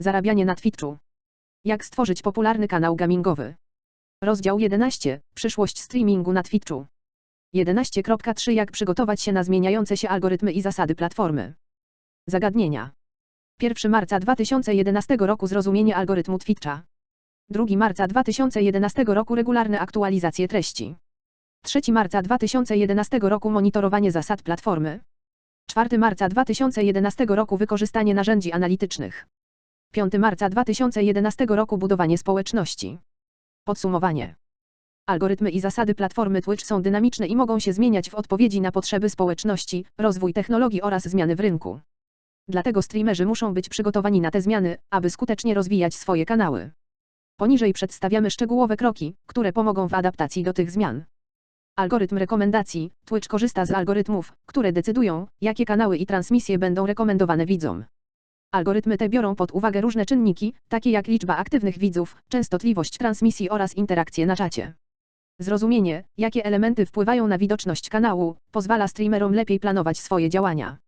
Zarabianie na Twitchu. Jak stworzyć popularny kanał gamingowy. Rozdział 11. Przyszłość streamingu na Twitchu. 11.3 Jak przygotować się na zmieniające się algorytmy i zasady platformy. Zagadnienia. 1 marca 2011 roku zrozumienie algorytmu Twitcha. 2 marca 2011 roku regularne aktualizacje treści. 3 marca 2011 roku monitorowanie zasad platformy. 4 marca 2011 roku wykorzystanie narzędzi analitycznych. 5 marca 2011 roku budowanie społeczności. Podsumowanie. Algorytmy i zasady platformy Twitch są dynamiczne i mogą się zmieniać w odpowiedzi na potrzeby społeczności, rozwój technologii oraz zmiany w rynku. Dlatego streamerzy muszą być przygotowani na te zmiany, aby skutecznie rozwijać swoje kanały. Poniżej przedstawiamy szczegółowe kroki, które pomogą w adaptacji do tych zmian. Algorytm rekomendacji. Twitch korzysta z algorytmów, które decydują, jakie kanały i transmisje będą rekomendowane widzom. Algorytmy te biorą pod uwagę różne czynniki, takie jak liczba aktywnych widzów, częstotliwość transmisji oraz interakcje na czacie. Zrozumienie, jakie elementy wpływają na widoczność kanału, pozwala streamerom lepiej planować swoje działania.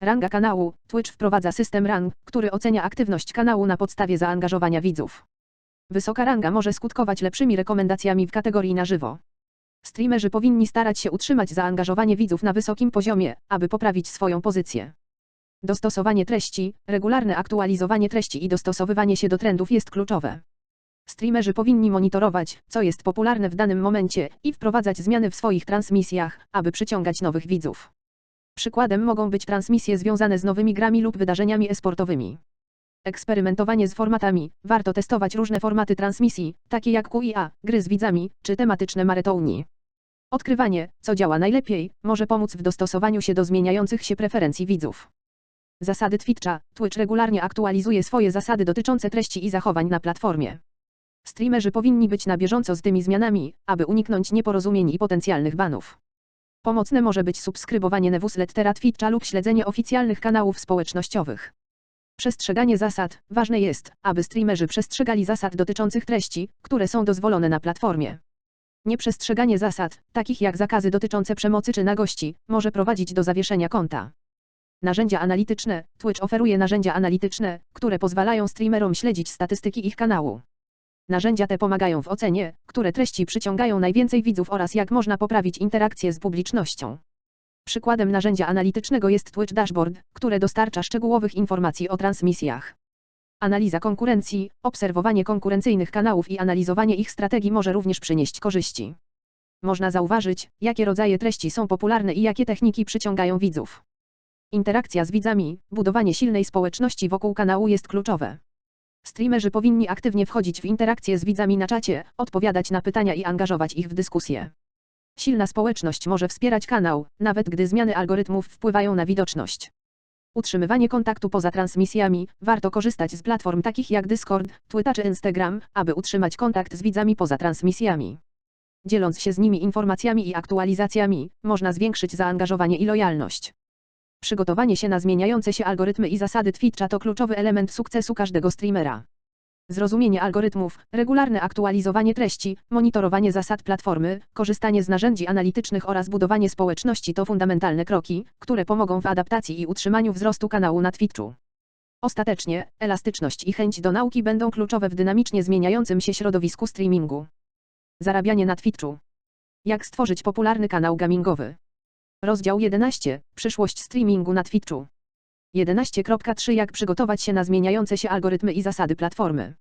Ranga kanału. Twitch wprowadza system rang, który ocenia aktywność kanału na podstawie zaangażowania widzów. Wysoka ranga może skutkować lepszymi rekomendacjami w kategorii na żywo. Streamerzy powinni starać się utrzymać zaangażowanie widzów na wysokim poziomie, aby poprawić swoją pozycję. Dostosowanie treści, regularne aktualizowanie treści i dostosowywanie się do trendów jest kluczowe. Streamerzy powinni monitorować, co jest popularne w danym momencie i wprowadzać zmiany w swoich transmisjach, aby przyciągać nowych widzów. Przykładem mogą być transmisje związane z nowymi grami lub wydarzeniami esportowymi. Eksperymentowanie z formatami. Warto testować różne formaty transmisji, takie jak QIA, gry z widzami, czy tematyczne maratoni. Odkrywanie, co działa najlepiej, może pomóc w dostosowaniu się do zmieniających się preferencji widzów. Zasady Twitcha. Twitch regularnie aktualizuje swoje zasady dotyczące treści i zachowań na platformie. Streamerzy powinni być na bieżąco z tymi zmianami, aby uniknąć nieporozumień i potencjalnych banów. Pomocne może być subskrybowanie newslettera Twitcha lub śledzenie oficjalnych kanałów społecznościowych. Przestrzeganie zasad. Ważne jest, aby streamerzy przestrzegali zasad dotyczących treści, które są dozwolone na platformie. Nieprzestrzeganie zasad, takich jak zakazy dotyczące przemocy czy nagości, może prowadzić do zawieszenia konta. Narzędzia analityczne. Twitch oferuje narzędzia analityczne, które pozwalają streamerom śledzić statystyki ich kanału. Narzędzia te pomagają w ocenie, które treści przyciągają najwięcej widzów oraz jak można poprawić interakcję z publicznością. Przykładem narzędzia analitycznego jest Twitch Dashboard, które dostarcza szczegółowych informacji o transmisjach. Analiza konkurencji, obserwowanie konkurencyjnych kanałów i analizowanie ich strategii może również przynieść korzyści. Można zauważyć, jakie rodzaje treści są popularne i jakie techniki przyciągają widzów. Interakcja z widzami, budowanie silnej społeczności wokół kanału jest kluczowe. Streamerzy powinni aktywnie wchodzić w interakcję z widzami na czacie, odpowiadać na pytania i angażować ich w dyskusję. Silna społeczność może wspierać kanał, nawet gdy zmiany algorytmów wpływają na widoczność. Utrzymywanie kontaktu poza transmisjami. Warto korzystać z platform takich jak Discord, Twitter czy Instagram, aby utrzymać kontakt z widzami poza transmisjami. Dzieląc się z nimi informacjami i aktualizacjami, można zwiększyć zaangażowanie i lojalność. Przygotowanie się na zmieniające się algorytmy i zasady Twitcha to kluczowy element sukcesu każdego streamera. Zrozumienie algorytmów, regularne aktualizowanie treści, monitorowanie zasad platformy, korzystanie z narzędzi analitycznych oraz budowanie społeczności to fundamentalne kroki, które pomogą w adaptacji i utrzymaniu wzrostu kanału na Twitchu. Ostatecznie, elastyczność i chęć do nauki będą kluczowe w dynamicznie zmieniającym się środowisku streamingu. Zarabianie na Twitchu. Jak stworzyć popularny kanał gamingowy? Rozdział 11. Przyszłość streamingu na Twitchu. 11.3 Jak przygotować się na zmieniające się algorytmy i zasady platformy.